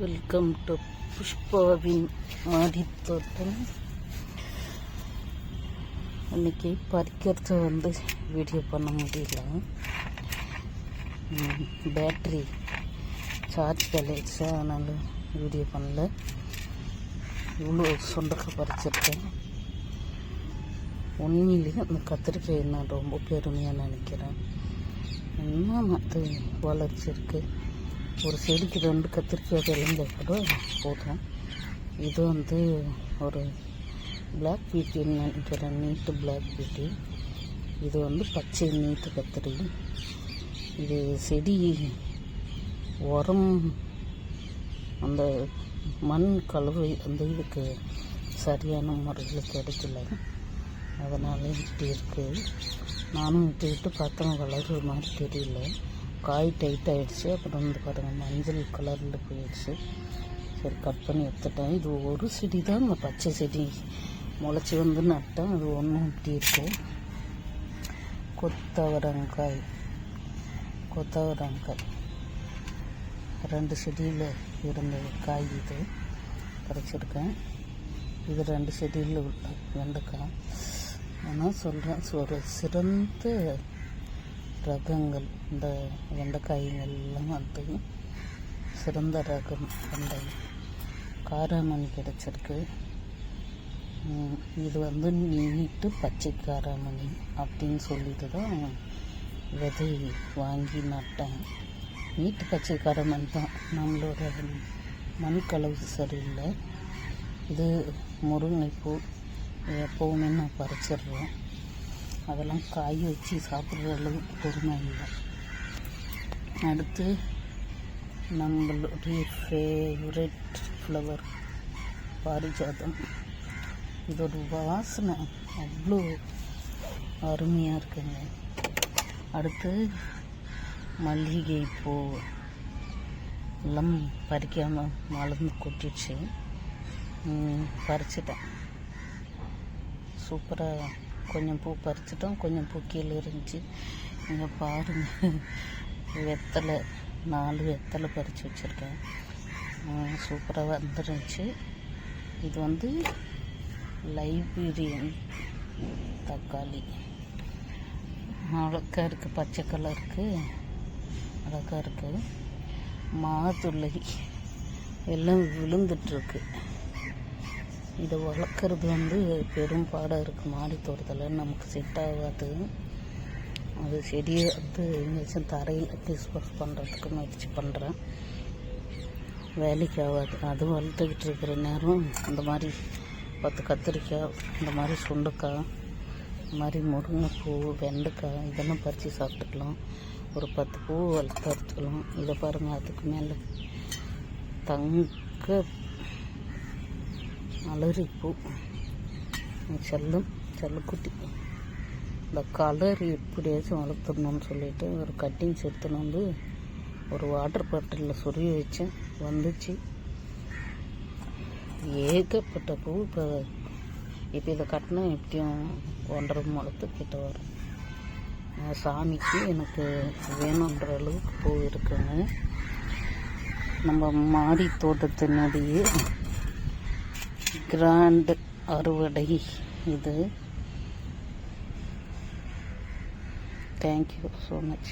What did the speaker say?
Welcome to புஷ்பாவின் மாடித்தோட்டம் இன்னைக்கு பறிக்கிறது வந்து வீடியோ பண்ண முடியல. பேட்ரி சார்ஜ் கலைச்சு அதனால் வீடியோ பண்ணல. இவ்வளோ சுண்டக்காய் பறிச்சிருக்கேன். உண்மையிலேயே அந்த கத்திரிக்காய் நான் ரொம்ப பெருமையாக நினைக்கிறேன். என்ன மற்ற வளர்ச்சி இருக்குது ஒரு செடிக்கு ரெண்டு கத்திரிக்காய் விளைஞ்சா கூட போதும் இது வந்து ஒரு பிளாக் பீட்டின்னு நினைக்கிறேன். நீட்டு பிளாக் பீட்டி இது வந்து பச்சை நீட்டு கத்திரி. இது செடி உரம் அந்த மண் கலவை அந்த இதுக்கு சரியான முறையில் கிடைக்கல. அதனால் இப்படி இருக்குது நானும் விட்டு விட்டு பார்த்தோம் வளர்கிற மாதிரி தெரியல. காய் டைட் ஆகிடுச்சு அப்புறம் வந்து பாருங்கள் மஞ்சள் கலரில் போயிடுச்சு. சரி கட் பண்ணி எடுத்துட்டேன். இது ஒரு செடி தான். இந்த பச்சை செடி முளைச்சி வந்து நட்டேன். அது ஒன்றும் இப்படி இருக்கும் கொத்தவரங்காய். கொத்தவரங்காய். ரெண்டு செடியில் இருந்த காய் இது பறிச்சிருக்கேன். இது ரெண்டு செடியில் உள்ள வெண்டைக்காய். ஆனால் சொல்கிறேன் ஒரு சிறந்த ரகங்கள் இந்த வெண்டைக்காய்கள் எல்லாம் வந்து சிறந்த ரகம் வெண்டை காராமணி கிடச்சிருக்கு. இது வந்து நீட்டு பச்சை காராமணி அப்படின்னு சொல்லிட்டு தான் விதை வாங்கி நட்டேன் நீட்டு பச்சை காராமணி தான். நம்மளோட மண் கலவு சரியில்லை. இது முருங்கைப்பூ எப்போவுமே நான் பறிச்சிடுறேன் அதெல்லாம் காய வச்சு சாப்பிட்ற அளவுக்கு பொறுமை இல்லை. அடுத்து நம்மளுடைய ஃபேவரட் ஃப்ளவர் பாரிஜாதம். இதோட வாசனை அவ்வளோ அருமையாக இருக்குங்க. அடுத்து மல்லிகை பூ. எல்லாம் பறிக்காமல் மலர்ந்து கொட்டிடுச்சு பறிச்சிட்டேன். சூப்பராக கொஞ்சம் பூ பறிச்சிட்டோம். கொஞ்சம் பூ கீழே இருந்துச்சு. இங்கே பாருங்கள் வெத்தலை நாலு வெத்தலை பறித்து வச்சுருக்கேன். சூப்பராக வந்துருந்துச்சு. இது வந்து லைப்ரரியன் தக்காளி. அழகாக இருக்குது பச்சை கலருக்கு அழகாக இருக்குது மாதுளை. எல்லாம் விழுந்துட்டுருக்கு இதை வளர்க்குறது வந்து பெரும் பாடாக இருக்குது மாடி தோட்டத்தில் நமக்கு செட் ஆகாது. அது செடியை வந்து எங்கேயாச்சும் தரையில் டிஸ்போஸ் பண்ணுறதுக்கு முயற்சி பண்ணுறேன் வேலைக்கு ஆகாது. அது வளர்த்துக்கிட்டு இருக்கிற நேரம் இந்த மாதிரி பத்து கத்திரிக்காய் இந்த மாதிரி சுண்டைக்காய் இந்த மாதிரி முருங்கைப்பூ வெண்டைக்காய் இதெல்லாம் பறித்து சாப்பிட்டுக்கலாம். ஒரு பத்து பூ வளர்த்து பறிச்சுக்கலாம் இதை பாருங்கள் அதுக்கு மேலே தங்க அலறிப்பூ. செல்லும் செல்லுக்குட்டி இந்த கலர் எப்படியாச்சும் வளர்த்துடணும்னு சொல்லிட்டு ஒரு கட்டிங்ஸ் எடுத்துன்னு வந்து ஒரு வாட்டர் பாட்டிலில் சொருகி வச்சேன். வந்துச்சு. ஏகப்பட்ட பூ இப்போ இப்போ இதை கட்டினா எப்படியும் ஒன்றரை முளத்து கிட்ட வரும். சாமிக்கு எனக்கு வேணுன்ற அளவுக்கு பூ இருக்குங்க. நம்ம மாடி தோட்டத்தினுடைய கிராண்ட் அறுவடை. இது. Thank you so much